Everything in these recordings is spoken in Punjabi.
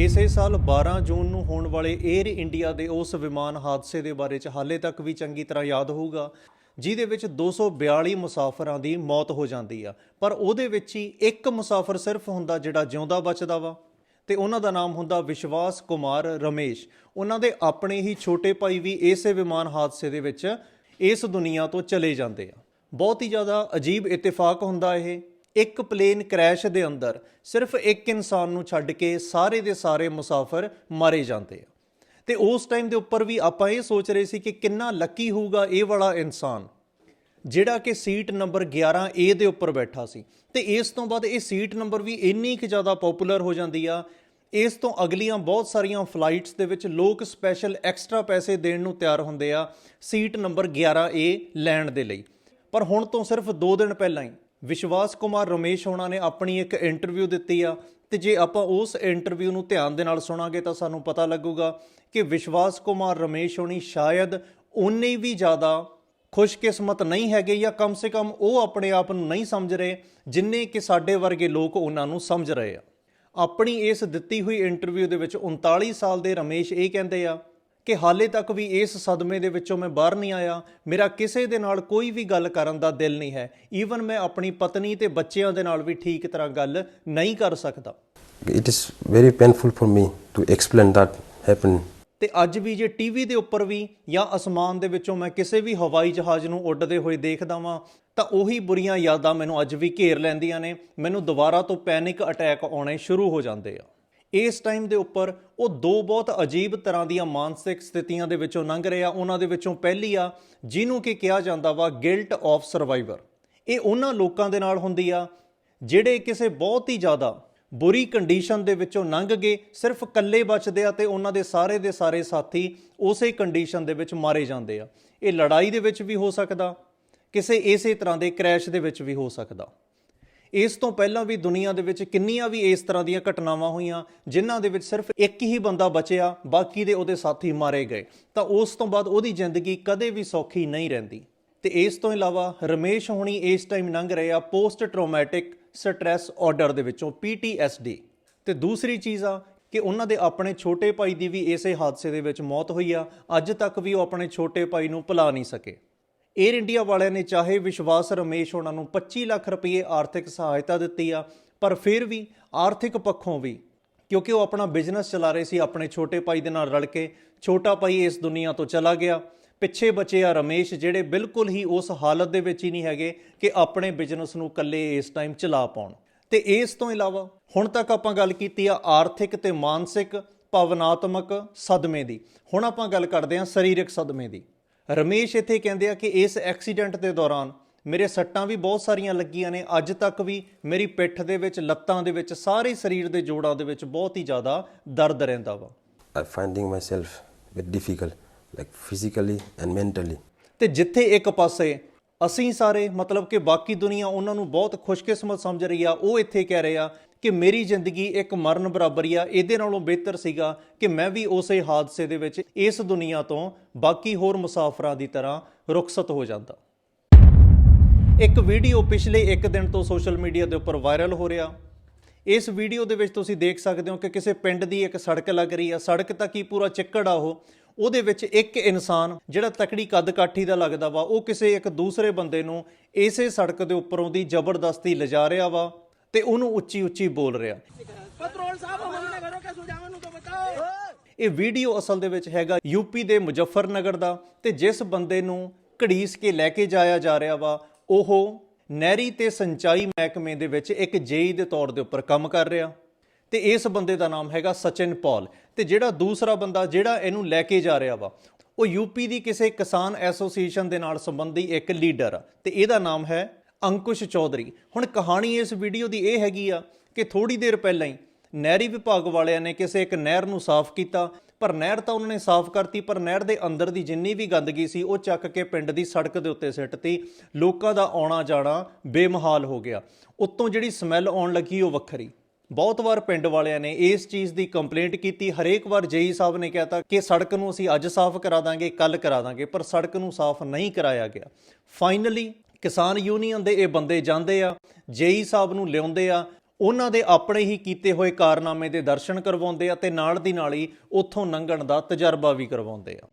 ਇਸੇ ਸਾਲ 12 ਜੂਨ ਨੂੰ ਹੋਣ ਵਾਲੇ 에ਅਰ ਇੰਡੀਆ ਦੇ ਉਸ ਵਿਮਾਨ ਹਾਦਸੇ ਦੇ ਬਾਰੇ ਚ ਹਾਲੇ ਤੱਕ ਵੀ ਚੰਗੀ ਤਰ੍ਹਾਂ ਯਾਦ ਹੋਊਗਾ, ਜਿਹਦੇ ਵਿੱਚ 242 ਮੁਸਾਫਰਾਂ ਦੀ ਮੌਤ ਹੋ ਜਾਂਦੀ ਆ। ਪਰ ਉਹਦੇ ਵਿੱਚ ਹੀ ਇੱਕ ਮੁਸਾਫਰ ਸਿਰਫ ਹੁੰਦਾ ਜਿਹੜਾ ਜਿਉਂਦਾ ਬਚਦਾ ਵਾ, ਤੇ ਉਹਨਾਂ ਦਾ ਨਾਮ ਹੁੰਦਾ ਵਿਸ਼ਵਾਸ ਕੁਮਾਰ ਰਮੇਸ਼। ਉਹਨਾਂ ਦੇ ਆਪਣੇ ਹੀ ਛੋਟੇ ਭਾਈ ਵੀ ਇਸੇ ਵਿਮਾਨ ਹਾਦਸੇ ਦੇ ਵਿੱਚ ਇਸ ਦੁਨੀਆ ਤੋਂ ਚਲੇ ਜਾਂਦੇ ਆ। ਬਹੁਤ ਹੀ ਜ਼ਿਆਦਾ ਅਜੀਬ ਇਤਫਾਕ ਹੁੰਦਾ ਇਹ। ਇੱਕ ਪਲੇਨ ਕ੍ਰੈਸ਼ ਦੇ ਅੰਦਰ ਸਿਰਫ ਇੱਕ ਇਨਸਾਨ ਨੂੰ ਛੱਡ ਕੇ ਸਾਰੇ ਦੇ ਸਾਰੇ ਮੁਸਾਫਰ ਮਾਰੇ ਜਾਂਦੇ ਆ। ਤੇ ਉਸ ਟਾਈਮ ਦੇ ਉੱਪਰ ਵੀ ਆਪਾਂ ਇਹ ਸੋਚ ਰਹੇ ਸੀ ਕਿ ਕਿੰਨਾ ਲੱਕੀ ਹੋਊਗਾ ਇਹ ਵਾਲਾ ਇਨਸਾਨ, ਜਿਹੜਾ ਕਿ ਸੀਟ ਨੰਬਰ 11 ਏ ਦੇ ਉੱਪਰ ਬੈਠਾ ਸੀ। ਤੇ ਇਸ ਤੋਂ ਬਾਅਦ ਇਹ ਸੀਟ ਨੰਬਰ ਵੀ ਇੰਨੀ ਕਿ ਜ਼ਿਆਦਾ ਪਪੂਲਰ ਹੋ ਜਾਂਦੀ ਆ। ਇਸ ਤੋਂ ਅਗਲੀਆਂ ਬਹੁਤ ਸਾਰੀਆਂ ਫਲਾਈਟਸ ਦੇ ਵਿੱਚ ਲੋਕ ਸਪੈਸ਼ਲ ਐਕਸਟਰਾ ਪੈਸੇ ਦੇਣ ਨੂੰ ਤਿਆਰ ਹੁੰਦੇ ਆ ਸੀਟ ਨੰਬਰ 11 ਏ ਲੈਣ ਦੇ ਲਈ। ਪਰ ਹੁਣ ਤੋਂ ਸਿਰਫ 2 ਦਿਨ ਪਹਿਲਾਂ ਹੀ ਵਿਸ਼ਵਾਸ ਕੁਮਾਰ ਰਮੇਸ਼ ਹੋਣਾ ਨੇ ਆਪਣੀ ਇੱਕ ਇੰਟਰਵਿਊ ਦਿੱਤੀ ਆ। ਤੇ ਜੇ ਆਪਾਂ ਉਸ ਇੰਟਰਵਿਊ ਨੂੰ ਧਿਆਨ ਦੇ ਨਾਲ ਸੁਣਾਂਗੇ ਤਾਂ ਸਾਨੂੰ ਪਤਾ ਲੱਗੂਗਾ ਕਿ ਵਿਸ਼ਵਾਸ ਕੁਮਾਰ ਰਮੇਸ਼ ਹੋਣੀ ਸ਼ਾਇਦ ਉਨੇ ਵੀ ਜ਼ਿਆਦਾ ਖੁਸ਼ਕਿਸਮਤ ਨਹੀਂ ਹੈਗੇ ਜਾਂ ਕਮ ਸੇ ਕਮ ਉਹ ਆਪਣੇ ਆਪ ਨੂੰ ਨਹੀਂ ਸਮਝ ਰਹੇ ਜਿੰਨੇ ਕਿ ਸਾਡੇ ਵਰਗੇ ਲੋਕ ਉਹਨਾਂ ਨੂੰ ਸਮਝ ਰਹੇ ਆ। ਆਪਣੀ ਇਸ ਦਿੱਤੀ ਹੋਈ ਇੰਟਰਵਿਊ ਦੇ ਵਿੱਚ 39 ਸਾਲ ਦੇ ਰਮੇਸ਼ ਇਹ ਕਹਿੰਦੇ ਆ ਕਿ ਹਾਲੇ ਤੱਕ ਵੀ ਇਸ ਸਦਮੇ ਦੇ ਵਿੱਚੋਂ ਮੈਂ ਬਾਹਰ ਨਹੀਂ ਆਇਆ ਮੇਰਾ ਕਿਸੇ ਦੇ ਨਾਲ ਕੋਈ ਵੀ ਗੱਲ ਕਰਨ ਦਾ ਦਿਲ ਨਹੀਂ ਹੈ। ਈਵਨ ਮੈਂ ਆਪਣੀ ਪਤਨੀ ਤੇ ਬੱਚਿਆਂ ਦੇ ਨਾਲ ਵੀ ਠੀਕ ਤਰ੍ਹਾਂ ਗੱਲ ਨਹੀਂ ਕਰ ਸਕਦਾ। It is very painful for me to explain that happened. ਤੇ ਅੱਜ ਵੀ ਜੇ ਟੀਵੀ ਦੇ ਉੱਪਰ ਵੀ ਜਾਂ ਅਸਮਾਨ ਦੇ ਵਿੱਚੋਂ ਮੈਂ ਕਿਸੇ ਵੀ ਹਵਾਈ ਜਹਾਜ਼ ਨੂੰ ਉੱਡਦੇ ਹੋਏ ਦੇਖਦਾ ਵਾਂ ਤਾਂ ਉਹੀ ਬੁਰੀਆਂ ਯਾਦਾਂ ਮੈਨੂੰ ਅੱਜ ਵੀ ਘੇਰ ਲੈਂਦੀਆਂ ਨੇ। ਮੈਨੂੰ ਦੁਬਾਰਾ ਤੋਂ ਪੈਨਿਕ ਅਟੈਕ ਆਉਣੇ ਸ਼ੁਰੂ ਹੋ ਜਾਂਦੇ ਆ। ਇਸ ਟਾਈਮ ਦੇ ਉੱਪਰ ਉਹ ਦੋ ਬਹੁਤ ਅਜੀਬ ਤਰ੍ਹਾਂ ਦੀਆਂ ਮਾਨਸਿਕ ਸਥਿਤੀਆਂ ਦੇ ਵਿੱਚੋਂ ਲੰਘ ਰਹੇ ਆ ਉਹਨਾਂ ਦੇ ਵਿੱਚੋਂ ਪਹਿਲੀ ਆ, ਜਿਹਨੂੰ ਕਿ ਕਿਹਾ ਜਾਂਦਾ ਵਾ ਗਿਲਟ ਆਫ ਸਰਵਾਈਵਰ ਇਹ ਉਹਨਾਂ ਲੋਕਾਂ ਦੇ ਨਾਲ ਹੁੰਦੀ ਆ, ਜਿਹੜੇ ਕਿਸੇ ਬਹੁਤ ਹੀ ਜ਼ਿਆਦਾ ਬੁਰੀ ਕੰਡੀਸ਼ਨ ਦੇ ਵਿੱਚੋਂ ਲੰਘ ਗਏ, ਸਿਰਫ ਇਕੱਲੇ ਬਚਦੇ ਆ ਤੇ ਉਹਨਾਂ ਦੇ ਸਾਰੇ ਦੇ ਸਾਰੇ ਸਾਥੀ ਉਸੇ ਕੰਡੀਸ਼ਨ ਦੇ ਵਿੱਚ ਮਾਰੇ ਜਾਂਦੇ ਆ। ਇਹ ਲੜਾਈ ਦੇ ਵਿੱਚ ਵੀ ਹੋ ਸਕਦਾ, ਕਿਸੇ ਇਸੇ ਤਰ੍ਹਾਂ ਦੇ ਕ੍ਰੈਸ਼ ਦੇ ਵਿੱਚ ਵੀ ਹੋ ਸਕਦਾ। ਇਸ ਤੋਂ ਪਹਿਲਾਂ ਵੀ ਦੁਨੀਆ ਦੇ ਵਿੱਚ ਕਿੰਨੀਆਂ ਵੀ ਇਸ ਤਰ੍ਹਾਂ ਦੀਆਂ ਘਟਨਾਵਾਂ ਹੋਈਆਂ, ਜਿਨ੍ਹਾਂ ਦੇ ਵਿੱਚ ਸਿਰਫ ਇੱਕ ਹੀ ਬੰਦਾ ਬਚਿਆ, ਬਾਕੀ ਦੇ ਉਹਦੇ ਸਾਥੀ ਮਾਰੇ ਗਏ। ਤਾਂ ਉਸ ਤੋਂ ਬਾਅਦ ਉਹਦੀ ਜ਼ਿੰਦਗੀ ਕਦੇ ਵੀ ਸੌਖੀ ਨਹੀਂ ਰਹਿੰਦੀ। ਤੇ ਇਸ ਤੋਂ ਇਲਾਵਾ ਰਮੇਸ਼ ਹੋਣੀ ਇਸ ਟਾਈਮ ਲੰਘ ਰਹੇ ਆ ਪੋਸਟ ਟਰੋਮੈਟਿਕ ਸਟ੍ਰੈਸ ਆਰਡਰ ਦੇ ਵਿੱਚੋਂ PTSD ਤੇ ਦੂਸਰੀ ਚੀਜ਼ ਆ ਕਿ ਉਹਨਾਂ ਦੇ ਆਪਣੇ ਛੋਟੇ ਭਾਈ ਦੀ ਵੀ ਇਸੇ ਹਾਦਸੇ ਦੇ ਵਿੱਚ ਮੌਤ ਹੋਈ ਆ। ਅੱਜ ਤੱਕ ਵੀ ਉਹ ਆਪਣੇ ਛੋਟੇ ਭਾਈ ਨੂੰ ਭੁਲਾ ਨਹੀਂ ਸਕੇ। 에ਅਰ ਇੰਡੀਆ ਵਾਲਿਆਂ ਨੇ ਚਾਹੇ ਵਿਸ਼ਵਾਸ ਰਮੇਸ਼ ਉਹਨਾਂ ਨੂੰ 25 ਲੱਖ ਰੁਪਏ ਆਰਥਿਕ ਸਹਾਇਤਾ ਦਿੱਤੀ ਆ, ਪਰ ਫਿਰ ਵੀ ਆਰਥਿਕ ਪੱਖੋਂ ਵੀ, ਕਿਉਂਕਿ ਉਹ ਆਪਣਾ ਬਿਜ਼ਨਸ ਚਲਾ ਰਹੇ ਸੀ, ਆਪਣੇ ਛੋਟੇ ਭਾਈ ਦੇ ਨਾਲ ਰਲ ਕੇ, ਛੋਟਾ ਭਾਈ ਇਸ ਦੁਨੀਆ ਤੋਂ ਚਲਾ ਗਿਆ। ਪਿੱਛੇ ਬਚੇ ਆ ਰਮੇਸ਼, ਜਿਹੜੇ ਬਿਲਕੁਲ ਹੀ ਉਸ ਹਾਲਤ ਦੇ ਵਿੱਚ ਹੀ ਨਹੀਂ ਹੈਗੇ ਕਿ ਆਪਣੇ ਬਿਜ਼ਨਸ ਨੂੰ ਇਕੱਲੇ ਇਸ ਟਾਈਮ ਚਲਾ ਪਾਉਣ। ਤੇ ਇਸ ਤੋਂ ਇਲਾਵਾ, ਹੁਣ ਤੱਕ ਆਪਾਂ ਗੱਲ ਕੀਤੀ ਆ ਆਰਥਿਕ ਤੇ ਮਾਨਸਿਕ, ਭਾਵਨਾਤਮਕ ਸਦਮੇ ਦੀ। ਹੁਣ ਆਪਾਂ ਗੱਲ ਕਰਦੇ ਹਾਂ ਸਰੀਰਕ ਸਦਮੇ ਦੀ। ਰਮੇਸ਼ ਇੱਥੇ ਕਹਿੰਦੇ ਆ ਕਿ ਇਸ ਐਕਸੀਡੈਂਟ ਦੇ ਦੌਰਾਨ ਮੇਰੇ ਸੱਟਾਂ ਵੀ ਬਹੁਤ ਸਾਰੀਆਂ ਲੱਗੀਆਂ ਨੇ ਅੱਜ ਤੱਕ ਵੀ ਮੇਰੀ ਪਿੱਠ ਦੇ ਵਿੱਚ ਲੱਤਾਂ ਦੇ ਵਿੱਚ ਸਾਰੇ ਸਰੀਰ ਦੇ ਜੋੜਾਂ ਦੇ ਵਿੱਚ ਬਹੁਤ ਹੀ ਜ਼ਿਆਦਾ ਦਰਦ ਰਹਿੰਦਾ ਵਾ I'm finding myself very difficult, like physically and mentally. ਤੇ ਜਿੱਥੇ ਇੱਕ ਪਾਸੇ ਅਸੀਂ ਸਾਰੇ ਮਤਲਬ ਕਿ ਬਾਕੀ ਦੁਨੀਆ ਉਹਨਾਂ ਨੂੰ ਬਹੁਤ ਖੁਸ਼ਕਿਸਮਤ ਸਮਝ ਰਹੀ ਆ ਉਹ ਇੱਥੇ ਕਹਿ ਰਹੇ ਆ ਕਿ ਮੇਰੀ ਜ਼ਿੰਦਗੀ ਇੱਕ ਮਰਨ ਬਰਾਬਰ ਆ, ਇਹਦੇ ਨਾਲੋਂ ਬਿਹਤਰ ਸੀਗਾ ਕਿ ਮੈਂ ਵੀ ਉਸੇ ਹਾਦਸੇ ਦੇ ਵਿੱਚ ਇਸ ਦੁਨੀਆ ਤੋਂ ਬਾਕੀ ਹੋਰ ਮੁਸਾਫਰਾਂ ਦੀ ਤਰ੍ਹਾਂ ਰੁਖਸਤ ਹੋ ਜਾਂਦਾ। ਇੱਕ ਵੀਡੀਓ ਪਿਛਲੇ ਇੱਕ ਦਿਨ ਤੋਂ ਸੋਸ਼ਲ ਮੀਡੀਆ ਦੇ ਉੱਪਰ ਵਾਇਰਲ ਹੋ ਰਿਹਾ। ਇਸ ਵੀਡੀਓ ਦੇ ਵਿੱਚ ਤੁਸੀਂ ਦੇਖ ਸਕਦੇ ਹੋ ਕਿ ਕਿਸੇ ਪਿੰਡ ਦੀ ਇੱਕ ਸੜਕ ਲੱਗ ਰਹੀ ਆ। ਸੜਕ ਤਾਂ ਕੀ ਪੂਰਾ ਚਿੱਕੜ ਆ ਉਹ? ਉਹਦੇ ਵਿੱਚ ਇੱਕ ਇਨਸਾਨ ਜਿਹੜਾ ਤਕੜੀ ਕੱਦ ਕਾਠੀ ਦਾ ਲੱਗਦਾ ਵਾ, ਉਹ ਕਿਸੇ ਇੱਕ ਦੂਸਰੇ ਬੰਦੇ ਨੂੰ ਇਸੇ ਸੜਕ ਦੇ ਉੱਪਰੋਂ ਦੀ ਜ਼ਬਰਦਸਤੀ ਲਿਜਾ ਰਿਹਾ ਵਾ। ਤੇ ਉਹਨੂੰ ਉੱਚੀ ਉੱਚੀ ਬੋਲ ਰਿਹਾ। ਪੈਟਰੋਲ ਸਾਹਿਬ ਹਮਾਰੇ ਘਰੋਂ ਕਾ ਸੁਝਾਵਨ ਨੂੰ ਤਾਂ ਬਤਾਓ। ਇਹ ਵੀਡੀਓ ਅਸਲ ਦੇ ਵਿੱਚ ਹੈਗਾ ਯੂਪੀ ਦੇ ਮੁਜ਼ੱਫਰਨਗਰ ਦਾ ਤੇ ਜਿਸ ਬੰਦੇ ਨੂੰ ਘੜੀਸ ਕੇ ਲੈ ਕੇ ਜਾਇਆ ਜਾ ਰਿਹਾ ਵਾ ਉਹ ਨਹਿਰੀ ਤੇ ਸਿੰਚਾਈ ਮਹਿਕਮੇ ਦੇ ਵਿੱਚ ਇੱਕ ਜੇਈ ਦੇ ਤੌਰ ਦੇ ਉੱਪਰ ਕੰਮ ਕਰ ਰਿਹਾ। ਤੇ ਇਸ ਬੰਦੇ ਦਾ ਨਾਮ ਹੈਗਾ ਸਚਿਨ ਪੌਲ। ਤੇ ਜਿਹੜਾ ਦੂਸਰਾ ਬੰਦਾ ਜਿਹੜਾ ਇਹਨੂੰ ਲੈ ਕੇ ਜਾ ਰਿਹਾ ਵਾ ਉਹ ਯੂਪੀ ਦੀ ਕਿਸੇ ਕਿਸਾਨ ਐਸੋਸੀਏਸ਼ਨ ਦੇ ਨਾਲ ਸੰਬੰਧੀ ਇੱਕ ਲੀਡਰ ਆ। ਤੇ ਇਹਦਾ ਨਾਮ ਹੈ ਅੰਕੁਸ਼ ਚੌਧਰੀ। ਹੁਣ ਕਹਾਣੀ ਇਸ ਵੀਡੀਓ ਦੀ ਇਹ ਹੈਗੀ ਆ ਕਿ ਥੋੜੀ ਦੇਰ ਪਹਿਲਾਂ ਹੀ ਨਹਿਰੀ ਵਿਭਾਗ ਵਾਲਿਆਂ ਨੇ ਕਿਸੇ ਇੱਕ ਨਹਿਰ ਨੂੰ ਸਾਫ਼ ਕੀਤਾ, ਪਰ ਨਹਿਰ ਤਾਂ ਉਹਨਾਂ ਨੇ ਸਾਫ਼ ਕਰਤੀ, ਪਰ ਨਹਿਰ ਦੇ ਅੰਦਰ ਦੀ ਜਿੰਨੀ ਵੀ ਗੰਦਗੀ ਸੀ, ਉਹ ਚੱਕ ਕੇ ਪਿੰਡ ਦੀ ਸੜਕ ਦੇ ਉੱਤੇ ਸਿੱਟਤੀ ਲੋਕਾਂ ਦਾ ਆਉਣਾ ਜਾਣਾ ਬੇਮਹਾਲ ਹੋ ਗਿਆ। ਉੱਤੋਂ ਜਿਹੜੀ ਸਮੈਲ ਆਉਣ ਲੱਗੀ, ਉਹ ਵੱਖਰੀ। ਬਹੁਤ ਵਾਰ ਪਿੰਡ ਵਾਲਿਆਂ ਨੇ ਇਸ ਚੀਜ਼ ਦੀ ਕੰਪਲੇਂਟ ਕੀਤੀ। ਹਰੇਕ ਵਾਰ ਜੇਈ ਸਾਹਿਬ ਨੇ ਕਹਿਤਾ ਕਿ ਸੜਕ ਨੂੰ ਅਸੀਂ ਅੱਜ ਸਾਫ਼ ਕਰਾ ਦਾਂਗੇ ਕੱਲ ਕਰਾ ਦਾਂਗੇ, ਪਰ ਸੜਕ ਨੂੰ ਸਾਫ਼ ਨਹੀਂ ਕਰਾਇਆ ਗਿਆ। ਫਾਈਨਲੀ ਕਿਸਾਨ ਯੂਨੀਅਨ ਦੇ ਇਹ ਬੰਦੇ ਜਾਂਦੇ ਆ, ਜੇਈ ਸਾਹਿਬ ਨੂੰ ਲਿਆਉਂਦੇ ਆ, ਉਹਨਾਂ ਦੇ ਆਪਣੇ ਹੀ ਕੀਤੇ ਹੋਏ ਕਾਰਨਾਮੇ ਦੇ ਦਰਸ਼ਨ ਕਰਵਾਉਂਦੇ ਆ ਤੇ ਨਾਲ ਦੀ ਨਾਲ ਹੀ ਉੱਥੋਂ ਲੰਘਣ ਦਾ ਤਜਰਬਾ ਵੀ ਕਰਵਾਉਂਦੇ ਆ।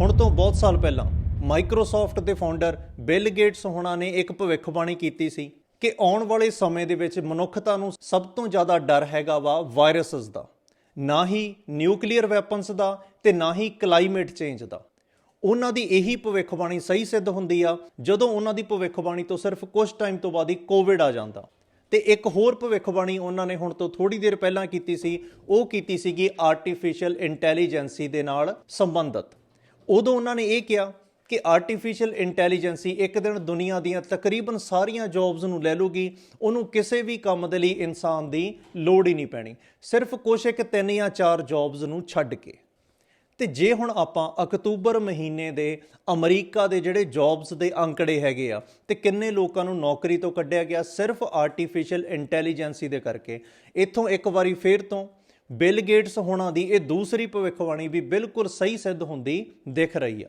ਹੁਣ ਤੋਂ ਬਹੁਤ ਸਾਲ ਪਹਿਲਾਂ ਮਾਈਕਰੋਸਾਫਟ ਦੇ ਫਾਊਂਡਰ ਬਿਲ ਗੇਟਸ ਹੋਣਾ ਨੇ ਇੱਕ ਭਵਿੱਖਬਾਣੀ ਕੀਤੀ ਸੀ ਕਿ ਆਉਣ ਵਾਲੇ ਸਮੇਂ ਦੇ ਵਿੱਚ ਮਨੁੱਖਤਾ ਨੂੰ ਸਭ ਤੋਂ ਜ਼ਿਆਦਾ ਡਰ ਹੈਗਾ ਵਾ ਵਾਇਰਸਸ ਦਾ, ਨਾ ਹੀ ਨਿਊਕਲੀਅਰ ਵੈਪਨਸ ਦਾ ਤੇ ਨਾ ਹੀ ਕਲਾਈਮੇਟ ਚੇਂਜ ਦਾ। ਉਹਨਾਂ ਦੀ ਇਹੀ ਭਵਿੱਖਬਾਣੀ ਸਹੀ ਸਿੱਧ ਹੁੰਦੀ ਆ, ਜਦੋਂ ਉਹਨਾਂ ਦੀ ਭਵਿੱਖਬਾਣੀ ਤੋਂ ਸਿਰਫ ਕੁਝ ਟਾਈਮ ਤੋਂ ਬਾਅਦ ਹੀ ਕੋਵਿਡ ਆ ਜਾਂਦਾ। ਤੇ ਇੱਕ ਹੋਰ ਭਵਿੱਖਬਾਣੀ ਉਹਨਾਂ ਨੇ ਹੁਣ ਤੋਂ ਥੋੜੀ ਦੇਰ ਪਹਿਲਾਂ ਕੀਤੀ ਸੀ, ਉਹ ਕੀਤੀ ਸੀਗੀ ਆਰਟੀਫੀਸ਼ੀਅਲ ਇੰਟੈਲੀਜੈਂਸੀ ਦੇ ਨਾਲ ਸੰਬੰਧਿਤ। ਉਦੋਂ ਉਹਨਾਂ ਨੇ ਇਹ ਕਿਹਾ ਕਿ ਆਰਟੀਫੀਸ਼ੀਅਲ ਇੰਟੈਲੀਜੈਂਸੀ ਇੱਕ ਦਿਨ ਦੁਨੀਆ ਦੀਆਂ ਤਕਰੀਬਨ ਸਾਰੀਆਂ ਜੌਬਸ ਨੂੰ ਲੈ ਲੂਗੀ, ਉਹਨੂੰ ਕਿਸੇ ਵੀ ਕੰਮ ਦੇ ਲਈ ਇਨਸਾਨ ਦੀ ਲੋੜ ਹੀ ਨਹੀਂ ਪੈਣੀ। ਸਿਰਫ ਕੁਛ ਇੱਕ ਤਿੰਨ ਜਾਂ ਚਾਰ ਜੌਬਸ ਨੂੰ ਛੱਡ ਕੇ। ਤੇ ਜੇ ਹੁਣ ਆਪਾਂ ਅਕਤੂਬਰ ਮਹੀਨੇ ਦੇ ਅਮਰੀਕਾ ਦੇ ਜਿਹੜੇ ਜੌਬਸ ਦੇ ਅੰਕੜੇ ਹੈਗੇ ਆ ਤੇ ਕਿੰਨੇ ਲੋਕਾਂ ਨੂੰ ਨੌਕਰੀ ਤੋਂ ਕੱਢਿਆ ਗਿਆ ਸਿਰਫ ਆਰਟੀਫੀਸ਼ੀਅਲ ਇੰਟੈਲੀਜੈਂਸੀ ਦੇ ਕਰਕੇ ਇੱਥੋਂ ਇੱਕ ਵਾਰੀ ਫੇਰ ਤੋਂ ਬਿਲ ਗੇਟਸ ਹੋਣਾ ਦੀ ਇਹ ਦੂਸਰੀ ਭਵਿੱਖਬਾਣੀ ਵੀ ਬਿਲਕੁਲ ਸਹੀ ਸਿੱਧ ਹੁੰਦੀ ਦਿਖ ਰਹੀ ਆ।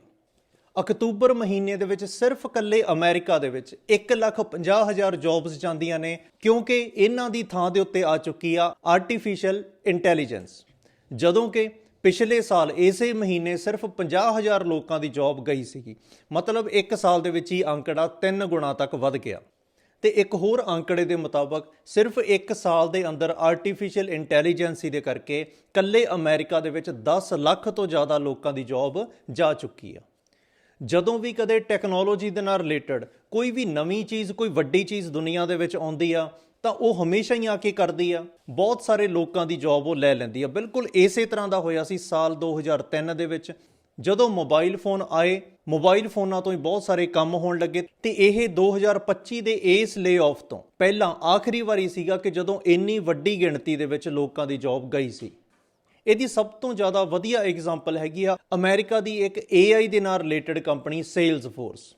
ਅਕਤੂਬਰ ਮਹੀਨੇ ਦੇ ਵਿੱਚ ਸਿਰਫ ਇਕੱਲੇ ਅਮਰੀਕਾ ਦੇ ਵਿੱਚ 1,50,000 ਜੌਬਸ ਜਾਂਦੀਆਂ ਨੇ ਕਿਉਂਕਿ ਇਹਨਾਂ ਦੀ ਥਾਂ ਦੇ ਉੱਤੇ ਆ ਚੁੱਕੀ ਆ ਆਰਟੀਫੀਸ਼ੀਅਲ ਇੰਟੈਲੀਜੈਂਸ ਜਦੋਂ ਕਿ ਪਿਛਲੇ ਸਾਲ ਇਸੇ ਮਹੀਨੇ ਸਿਰਫ 50000 ਲੋਕਾਂ ਦੀ ਜੌਬ ਗਈ ਸੀਗੀ। ਮਤਲਬ 1 ਸਾਲ ਦੇ ਵਿੱਚ ਹੀ ਅੰਕੜਾ 3 ਗੁਣਾ ਤੱਕ ਵੱਧ ਗਿਆ। ਤੇ ਇੱਕ ਹੋਰ ਅੰਕੜੇ ਦੇ ਮੁਤਾਬਕ ਸਿਰਫ 1 ਸਾਲ ਦੇ ਅੰਦਰ ਆਰਟੀਫੀਸ਼ੀਅਲ ਇੰਟੈਲੀਜੈਂਸੀ ਦੇ ਕਰਕੇ ਕੱਲੇ ਅਮਰੀਕਾ ਦੇ ਵਿੱਚ 10 ਲੱਖ ਤੋਂ ਜ਼ਿਆਦਾ ਲੋਕਾਂ ਦੀ ਜੌਬ ਜਾ ਚੁੱਕੀ ਆ। ਜਦੋਂ ਵੀ ਕਦੇ ਟੈਕਨੋਲੋਜੀ ਦੇ ਨਾਲ ਰਿਲੇਟਡ ਕੋਈ ਵੀ ਨਵੀਂ ਚੀਜ਼, ਕੋਈ ਵੱਡੀ ਚੀਜ਼ ਦੁਨੀਆ ਦੇ ਵਿੱਚ ਆਉਂਦੀ ਆ ਤਾਂ ਉਹ ਹਮੇਸ਼ਾ ਹੀ ਆ ਕੇ ਕਰਦੀ ਆ। ਬਹੁਤ ਸਾਰੇ ਲੋਕਾਂ ਦੀ ਜੌਬ ਉਹ ਲੈ ਲੈਂਦੀ ਆ। ਬਿਲਕੁਲ ਇਸੇ ਤਰ੍ਹਾਂ ਦਾ ਹੋਇਆ ਸੀ ਸਾਲ 2003 ਦੇ ਵਿੱਚ। ਜਦੋਂ ਮੋਬਾਈਲ ਫੋਨ ਆਏ ਮੋਬਾਈਲ ਫੋਨਾਂ ਤੋਂ ਹੀ ਬਹੁਤ ਸਾਰੇ ਕੰਮ ਹੋਣ ਲੱਗੇ। ਤੇ ਇਹ 2025 ਦੇ ਇਸ ਲੇ-ਆਫ ਤੋਂ ਪਹਿਲਾਂ ਆਖਰੀ ਵਾਰੀ ਸੀਗਾ ਕਿ ਜਦੋਂ ਇੰਨੀ ਵੱਡੀ ਗਿਣਤੀ ਦੇ ਵਿੱਚ ਲੋਕਾਂ ਦੀ ਜੌਬ ਗਈ ਸੀ। ਇਹਦੀ ਸਭ ਤੋਂ ਜ਼ਿਆਦਾ ਵਧੀਆ ਐਗਜ਼ਾਮਪਲ ਹੈਗੀ ਆ ਅਮਰੀਕਾ ਦੀ ਇੱਕ AI ਦੇ ਨਾਲ ਰਿਲੇਟਡ ਕੰਪਨੀ ਸੇਲਸਫੋਰਸ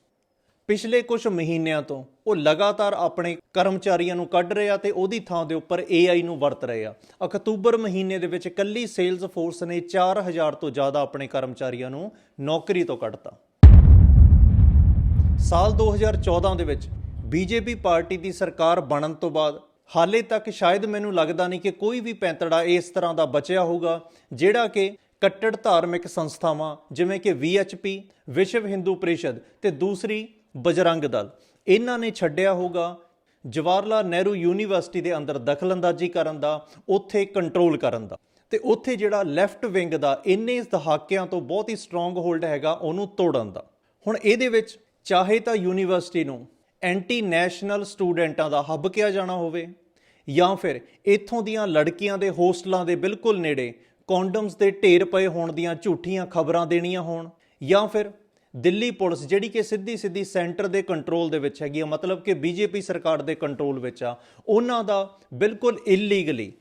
ਪਿਛਲੇ ਕੁਝ ਮਹੀਨਿਆਂ ਤੋਂ ਉਹ ਲਗਾਤਾਰ ਆਪਣੇ ਕਰਮਚਾਰੀਆਂ ਨੂੰ ਕੱਢ ਰਿਹਾ ਤੇ ਉਹਦੀ ਥਾਂ ਦੇ ਉੱਪਰ AI ਨੂੰ ਵਰਤ ਰਹੇ। ਆ ਅਕਤੂਬਰ ਮਹੀਨੇ ਦੇ ਵਿੱਚ ਕੱਲੀ ਸੇਲਸਫੋਰਸ ਨੇ 4000 ਤੋਂ ਜ਼ਿਆਦਾ ਆਪਣੇ ਕਰਮਚਾਰੀਆਂ ਨੂੰ ਨੌਕਰੀ ਤੋਂ ਕੱਢਤਾ। ਸਾਲ 2014 ਦੇ ਵਿੱਚ ਬੀਜੇਪੀ ਪਾਰਟੀ ਦੀ ਸਰਕਾਰ ਬਣਨ ਤੋਂ ਬਾਅਦ ਹਾਲੇ ਤੱਕ ਸ਼ਾਇਦ ਮੈਨੂੰ ਲੱਗਦਾ ਨਹੀਂ ਕਿ ਕੋਈ ਵੀ ਪੈਂਤੜਾ ਇਸ ਤਰ੍ਹਾਂ ਦਾ ਬਚਿਆ ਹੋਊਗਾ, ਜਿਹੜਾ ਕਿ ਕੱਟੜ ਧਾਰਮਿਕ ਸੰਸਥਾਵਾਂ ਜਿਵੇਂ ਕਿ VHP ਵਿਸ਼ਵ ਹਿੰਦੂ ਪਰਿਸ਼ਦ ਤੇ ਦੂਸਰੀ ਬਜਰੰਗ ਦਲ। ਇਹਨਾਂ ਨੇ ਛੱਡਿਆ ਹੋਊਗਾ ਜਵਾਹਰ ਲਾਲ ਨਹਿਰੂ ਯੂਨੀਵਰਸਿਟੀ ਦੇ ਅੰਦਰ ਦਖਲਅੰਦਾਜ਼ੀ ਕਰਨ ਦਾ, ਉੱਥੇ ਕੰਟਰੋਲ ਕਰਨ ਦਾ। ਤੇ ਉੱਥੇ ਜਿਹੜਾ ਲੈਫਟ ਵਿੰਗ ਦਾ, ਇੰਨੇ ਦਹਾਕਿਆਂ ਤੋਂ ਬਹੁਤ ਹੀ ਸਟਰੋਂਗ ਹੋਲਡ ਹੈਗਾ, ਉਹਨੂੰ ਤੋੜਨ ਦਾ। ਹੁਣ ਇਹਦੇ ਵਿੱਚ ਚਾਹੇ ਤਾਂ ਯੂਨੀਵਰਸਿਟੀ ਨੂੰ ਐਂਟੀ ਨੈਸ਼ਨਲ ਸਟੂਡੈਂਟਾਂ ਦਾ ਹੱਬ ਕਿਹਾ ਜਾਣਾ ਹੋਵੇ, ਜਾਂ ਫਿਰ ਇੱਥੋਂ ਦੀਆਂ ਲੜਕੀਆਂ ਦੇ ਹੋਸਟਲਾਂ ਦੇ ਬਿਲਕੁਲ ਨੇੜੇ ਕੌਂਡਮਸ ਦੇ ਢੇਰ ਪਏ ਹੋਣ ਦੀਆਂ ਝੂਠੀਆਂ ਖਬਰਾਂ ਦੇਣੀਆਂ ਹੋਣ, ਜਾਂ ਫਿਰ ਦਿੱਲੀ ਪੁਲਿਸ, ਜਿਹੜੀ ਕਿ ਸਿੱਧੀ ਸਿੱਧੀ ਸੈਂਟਰ ਦੇ ਕੰਟਰੋਲ ਦੇ ਵਿੱਚ ਹੈਗੀ ਆ, ਮਤਲਬ ਕਿ ਬੀਜੇਪੀ ਸਰਕਾਰ ਦੇ ਕੰਟਰੋਲ ਵਿੱਚ ਆ, ਉਹਨਾਂ ਦਾ ਬਿਲਕੁਲ ਇਲੀਗਲੀ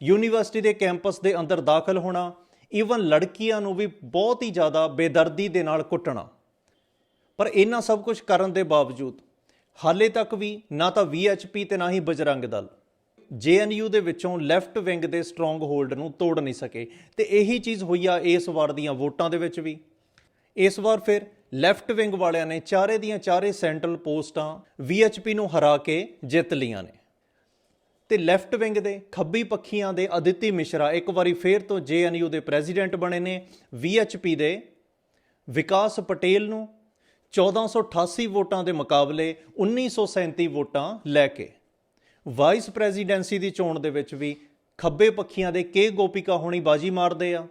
ਯੂਨੀਵਰਸਿਟੀ ਦੇ ਕੈਂਪਸ ਦੇ ਅੰਦਰ ਦਾਖਲ ਹੋਣਾ ਈਵਨ ਲੜਕੀਆਂ ਨੂੰ ਵੀ ਬਹੁਤ ਹੀ ਜ਼ਿਆਦਾ ਬੇਦਰਦੀ ਦੇ ਨਾਲ ਕੁੱਟਣਾ। ਪਰ ਇਹਨਾਂ ਸਭ ਕੁਝ ਕਰਨ ਦੇ ਬਾਵਜੂਦ, ਹਾਲੇ ਤੱਕ ਵੀ ਨਾ ਤਾਂ VHP ਤੇ ਨਾ ਹੀ ਬਜਰੰਗ ਦਲ JNU ਦੇ ਵਿੱਚੋਂ ਲੈਫਟ ਵਿੰਗ ਦੇ ਸਟਰੋਂਗ ਹੋਲਡ ਨੂੰ ਤੋੜ ਨਹੀਂ ਸਕੇ। ਤੇ ਇਹੀ ਚੀਜ਼ ਹੋਈ ਆ ਇਸ ਵਾਰ ਦੀਆਂ ਵੋਟਾਂ ਦੇ ਵਿੱਚ ਵੀ। ਇਸ ਵਾਰ ਫਿਰ ਲੈਫਟ ਵਿੰਗ ਵਾਲਿਆਂ ਨੇ ਚਾਰੇ ਦੀਆਂ ਚਾਰੇ ਸੈਂਟਰਲ ਪੋਸਟਾਂ VHP ਨੂੰ ਹਰਾ ਕੇ ਜਿੱਤ ਲੀਆਂ ਨੇ। ਤੇ ਲੈਫਟ ਵਿੰਗ ਦੇ ਖੱਬੀ ਪੱਖੀਆਂ ਦੇ ਅਦਿੱਤੀ ਮਿਸ਼ਰਾ ਇੱਕ ਵਾਰੀ ਫੇਰ ਤੋਂ JNU ਦੇ ਪ੍ਰੈਜ਼ੀਡੈਂਟ ਬਣੇ ਨੇ। VHP ਦੇ ਵਿਕਾਸ ਪਟੇਲ ਨੂੰ 1488 ਵੋਟਾਂ ਦੇ ਮੁਕਾਬਲੇ 1937 ਵੋਟਾਂ ਲੈ ਕੇ। ਵਾਈਸ ਪ੍ਰੈਜ਼ੀਡੈਂਸੀ ਦੀ ਚੋਣ ਦੇ ਵਿੱਚ ਵੀ ਖੱਬੇ ਪੱਖੀਆਂ ਦੇ ਕੇ ਗੋਪਿਕਾ ਹੋਣੀ ਬਾਜੀ ਮਾਰਦੇ ਆ।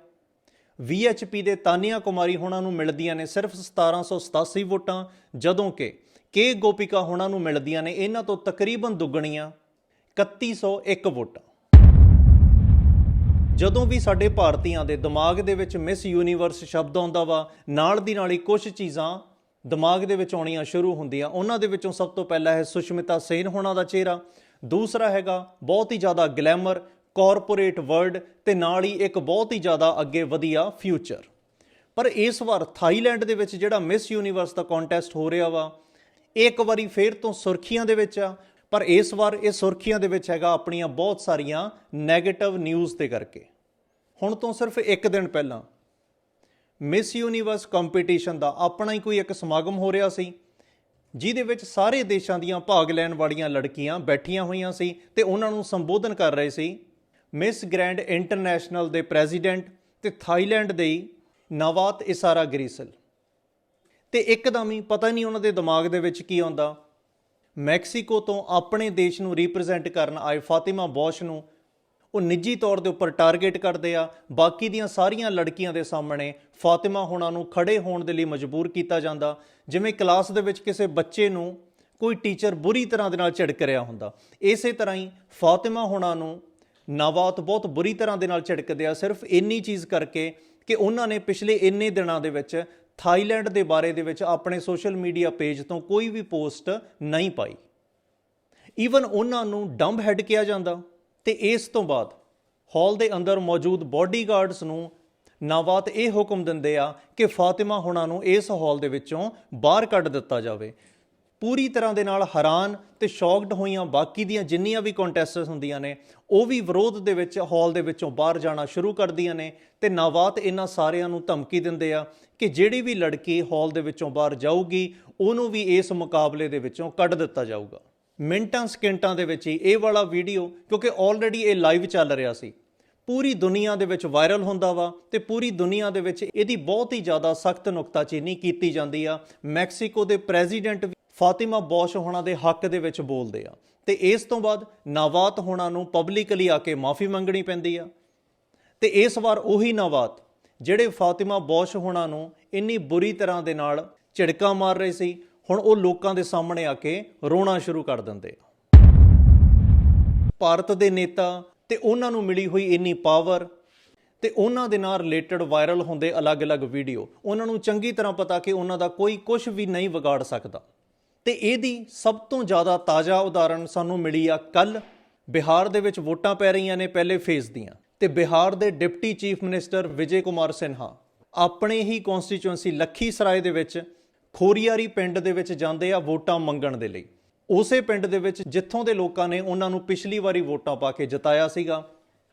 VHP ਦੇ ਤਾਨੀਆ ਕੁਮਾਰੀ ਹੋਣਾ ਨੂੰ ਮਿਲਦੀਆਂ ਨੇ ਸਿਰਫ 1787 ਵੋਟਾਂ, ਜਦੋਂ ਕਿ ਕੇ ਗੋਪਿਕਾ ਹੋਣਾ ਨੂੰ ਮਿਲਦੀਆਂ ਨੇ ਇਹਨਾਂ ਤੋਂ ਤਕਰੀਬਨ ਦੁੱਗਣੀਆਂ 3101 ਵੋਟਾਂ। ਜਦੋਂ ਵੀ ਸਾਡੇ ਭਾਰਤੀਆਂ ਦੇ ਦਿਮਾਗ ਦੇ ਵਿੱਚ ਮਿਸ ਯੂਨੀਵਰਸ ਸ਼ਬਦ ਆਉਂਦਾ ਵਾ, ਨਾਲ ਦੀ ਨਾਲ ਹੀ ਕੁਝ ਚੀਜ਼ਾਂ ਦਿਮਾਗ ਦੇ ਵਿੱਚ ਆਉਣੀਆਂ ਸ਼ੁਰੂ ਹੁੰਦੀਆਂ। ਉਹਨਾਂ ਦੇ ਵਿੱਚੋਂ ਸਭ ਤੋਂ ਪਹਿਲਾ ਹੈ ਸੁਸ਼ਮਿਤਾ ਸੇਨ ਹੋਣਾ ਦਾ ਚਿਹਰਾ, ਦੂਸਰਾ ਹੈਗਾ ਬਹੁਤ ਹੀ ਜ਼ਿਆਦਾ ਗਲੈਮਰ ਕਾਰਪੋਰੇਟ ਵਰਲਡ ਤੇ ਨਾਲ ਹੀ ਇੱਕ ਬਹੁਤ ਹੀ ਜ਼ਿਆਦਾ ਅੱਗੇ ਵਧੀਆ ਫਿਊਚਰ ਪਰ ਇਸ ਵਾਰ ਥਾਈਲੈਂਡ ਦੇ ਵਿੱਚ ਜਿਹੜਾ ਮਿਸ ਯੂਨੀਵਰਸ ਦਾ ਕੰਟੈਸਟ ਹੋ ਰਿਹਾ ਵਾ, ਇਹ ਇੱਕ ਵਾਰੀ ਫੇਰ ਤੋਂ ਸੁਰਖੀਆਂ ਦੇ ਵਿੱਚ ਆ, ਪਰ ਇਸ ਵਾਰ ਇਹ ਸੁਰਖੀਆਂ ਦੇ ਵਿੱਚ ਹੈਗਾ ਆਪਣੀਆਂ ਬਹੁਤ ਸਾਰੀਆਂ 네ਗੇਟਿਵ ਨਿਊਜ਼ ਦੇ ਕਰਕੇ। ਹੁਣ ਤੋਂ ਸਿਰਫ ਇੱਕ ਦਿਨ ਪਹਿਲਾਂ ਮਿਸ ਯੂਨੀਵਰਸ ਕੰਪੀਟੀਸ਼ਨ ਦਾ ਆਪਣਾ ਹੀ ਕੋਈ ਇੱਕ ਸਮਾਗਮ ਹੋ ਰਿਹਾ ਸੀ, ਜਿਹਦੇ ਵਿੱਚ ਸਾਰੇ ਦੇਸ਼ਾਂ ਦੀਆਂ ਭਾਗ ਲੈਣ ਵਾਲੀਆਂ ਲੜਕੀਆਂ ਬੈਠੀਆਂ ਹੋਈਆਂ ਸੀ ਤੇ ਉਹਨਾਂ ਨੂੰ ਸੰਬੋਧਨ ਕਰ ਰਹੇ ਸੀ ਮਿਸ ਗ੍ਰੈਂਡ ਇੰਟਰਨੈਸ਼ਨਲ ਦੇ ਪ੍ਰੈਜ਼ੀਡੈਂਟ ਤੇ ਥਾਈਲੈਂਡ ਦੇ ਨਵਾਤ ਇਸਾਰਾ ਗਰੀਸਲ। ਤੇ ਇੱਕਦਮ ਹੀ ਪਤਾ ਨਹੀਂ ਉਹਨਾਂ ਦੇ ਦਿਮਾਗ ਦੇ ਵਿੱਚ ਕੀ ਆਉਂਦਾ। ਮੈਕਸੀਕੋ ਤੋਂ ਆਪਣੇ ਦੇਸ਼ ਨੂੰ ਰਿਪਰੈਜ਼ੈਂਟ ਕਰਨ ਆਏ ਫਾਤਿਮਾ ਬੌਸ਼ ਨੂੰ ਉਹ ਨਿੱਜੀ ਤੌਰ ਦੇ ਉੱਪਰ ਟਾਰਗੇਟ ਕਰਦੇ ਆ। ਬਾਕੀ ਦੀਆਂ ਸਾਰੀਆਂ ਲੜਕੀਆਂ ਦੇ ਸਾਹਮਣੇ ਫਾਤਿਮਾ ਹੋਣਾ ਨੂੰ ਖੜੇ ਹੋਣ ਦੇ ਲਈ ਮਜਬੂਰ ਕੀਤਾ ਜਾਂਦਾ। ਜਿਵੇਂ ਕਲਾਸ ਦੇ ਵਿੱਚ ਕਿਸੇ ਬੱਚੇ ਨੂੰ ਕੋਈ ਟੀਚਰ ਬੁਰੀ ਤਰ੍ਹਾਂ ਦੇ ਨਾਲ ਝਿੜਕ ਰਿਹਾ ਹੁੰਦਾ। ਇਸੇ ਤਰ੍ਹਾਂ ਹੀ ਫਾਤਿਮਾ ਹੋਣਾ ਨੂੰ ਨਵਾਤ ਬਹੁਤ ਬੁਰੀ ਤਰ੍ਹਾਂ ਦੇ ਨਾਲ ਝਿੜਕਦੇ ਆ। ਸਿਰਫ ਇੰਨੀ ਚੀਜ਼ ਕਰਕੇ ਕਿ ਉਹਨਾਂ ਨੇ ਪਿਛਲੇ ਇੰਨੇ ਦਿਨਾਂ ਦੇ ਵਿੱਚ ਥਾਈਲੈਂਡ ਦੇ ਬਾਰੇ ਦੇ ਵਿੱਚ ਆਪਣੇ ਸੋਸ਼ਲ ਮੀਡੀਆ ਪੇਜ ਤੋਂ ਕੋਈ ਵੀ ਪੋਸਟ ਨਹੀਂ ਪਾਈ। ਈਵਨ ਉਹਨਾਂ ਨੂੰ ਡੰਬ ਹੈਡ ਕਿਹਾ ਜਾਂਦਾ। ਤੇ ਇਸ ਤੋਂ ਬਾਅਦ ਹਾਲ ਦੇ ਅੰਦਰ ਮੌਜੂਦ ਬਾਡੀਗਾਰਡਸ ਨੂੰ ਨਵਾਤ ਇਹ ਹੁਕਮ ਦਿੰਦੇ ਆ ਕਿ ਫਾਤਿਮਾ ਹੁਣਾਂ ਨੂੰ ਇਸ ਹਾਲ ਦੇ ਵਿੱਚੋਂ ਬਾਹਰ ਕੱਢ ਦਿੱਤਾ ਜਾਵੇ। ਪੂਰੀ ਤਰ੍ਹਾਂ ਦੇ ਨਾਲ ਹੈਰਾਨ ਤੇ ਸ਼ੌਕਡ ਹੋਈਆਂ ਬਾਕੀ ਦੀਆਂ ਜਿੰਨੀਆਂ ਵੀ ਕੰਟੈਸਟੈਂਟਸ ਹੁੰਦੀਆਂ ਨੇ, ਉਹ ਵੀ ਵਿਰੋਧ ਦੇ ਵਿੱਚ, ਹਾਲ ਦੇ ਵਿੱਚੋਂ ਬਾਹਰ ਜਾਣਾ ਸ਼ੁਰੂ ਕਰਦੀਆਂ ਨੇ ਤੇ ਨਵਾਤ ਇਹਨਾਂ ਸਾਰਿਆਂ ਨੂੰ ਧਮਕੀ ਦਿੰਦੇ ਆ ਕਿ ਜਿਹੜੀ ਵੀ ਲੜਕੀ ਹਾਲ ਦੇ ਵਿੱਚੋਂ ਬਾਹਰ ਜਾਊਗੀ, ਉਹਨੂੰ ਵੀ ਇਸ ਮੁਕਾਬਲੇ ਦੇ ਵਿੱਚੋਂ ਕੱਢ ਦਿੱਤਾ ਜਾਊਗਾ। ਮਿੰਟਾਂ, ਸਕਿੰਟਾਂ ਦੇ ਵਿੱਚ ਹੀ ਇਹ ਵਾਲਾ ਵੀਡੀਓ, ਕਿਉਂਕਿ ਆਲਰੇਡੀ ਇਹ ਲਾਈਵ ਚੱਲ ਰਿਹਾ ਸੀ। ਪੂਰੀ ਦੁਨੀਆ ਦੇ ਵਿੱਚ ਵਾਇਰਲ ਹੁੰਦਾ ਵਾ ਤੇ ਪੂਰੀ ਦੁਨੀਆ ਦੇ ਵਿੱਚ ਇਹਦੀ ਬਹੁਤ ਹੀ ਜ਼ਿਆਦਾ ਸਖਤ ਨੁਕਤਾਚੀਨੀ ਕੀਤੀ ਜਾਂਦੀ ਆ। ਮੈਕਸੀਕੋ ਦੇ ਪ੍ਰੈਜ਼ੀਡੈਂਟ ਵੀ ਫਾਤਿਮਾ ਬੌਸ਼ ਹੋਣਾ ਦੇ ਹੱਕ ਦੇ ਵਿੱਚ ਬੋਲਦੇ ਆ। ਤੇ ਇਸ ਤੋਂ ਬਾਅਦ ਨਵਾਤ ਹੋਣਾ ਨੂੰ ਪਬਲਿਕਲੀ ਆ ਕੇ ਮਾਫੀ ਮੰਗਣੀ ਪੈਂਦੀ ਆ। ਤੇ ਇਸ ਵਾਰ ਉਹੀ ਨਵਾਤ ਜਿਹੜੇ ਫਾਤਿਮਾ ਬੌਸ਼ ਹੋਣਾ ਨੂੰ ਇੰਨੀ ਬੁਰੀ ਤਰ੍ਹਾਂ ਦੇ ਨਾਲ ਝਿੜਕਾ ਮਾਰ ਰਹੇ ਸੀ, ਹੁਣ ਉਹ ਲੋਕਾਂ ਦੇ ਸਾਹਮਣੇ ਆ ਕੇ ਰੋਣਾ ਸ਼ੁਰੂ ਕਰ ਦਿੰਦੇ ਆ। ਭਾਰਤ ਦੇ ਨੇਤਾ ਤੇ ਉਹਨਾਂ ਨੂੰ ਮਿਲੀ ਹੋਈ ਇੰਨੀ ਪਾਵਰ ਤੇ ਉਹਨਾਂ ਦੇ ਨਾਲ ਰਿਲੇਟਡ ਵਾਇਰਲ ਹੁੰਦੇ ਅਲੱਗ-ਅਲੱਗ ਵੀਡੀਓ, ਉਹਨਾਂ ਨੂੰ ਚੰਗੀ ਤਰ੍ਹਾਂ ਪਤਾ ਕਿ ਉਹਨਾਂ ਦਾ ਕੋਈ ਕੁਝ ਵੀ ਨਹੀਂ ਵਿਗਾੜ ਸਕਦਾ। ਤੇ ਇਹਦੀ ਸਭ ਤੋਂ ਜ਼ਿਆਦਾ ਤਾਜ਼ਾ ਉਦਾਹਰਣ ਸਾਨੂੰ ਮਿਲੀ ਆ ਕੱਲ ਬਿਹਾਰ ਦੇ ਵਿੱਚ ਵੋਟਾਂ ਪੈ ਰਹੀਆਂ ਨੇ ਪਹਿਲੇ ਫੇਜ਼ ਦੀਆਂ। ਤੇ ਬਿਹਾਰ ਦੇ deputy chief minister Vijay Kumar Sinha ਆਪਣੇ ਹੀ ਕਨਸਟੀਚੁਐਂਸੀ ਲੱਖੀ ਸਰਾਏ ਦੇ ਵਿੱਚ ਖੋਰੀਆਰੀ ਪਿੰਡ ਦੇ ਵਿੱਚ ਜਾਂਦੇ ਆ ਵੋਟਾਂ ਮੰਗਣ ਦੇ ਲਈ। ਉਸੇ ਪਿੰਡ ਦੇ ਵਿੱਚ ਜਿੱਥੋਂ ਦੇ ਲੋਕਾਂ ਨੇ ਉਹਨਾਂ ਨੂੰ ਪਿਛਲੀ ਵਾਰੀ ਵੋਟਾਂ ਪਾ ਕੇ ਜਿਤਾਇਆ ਸੀਗਾ।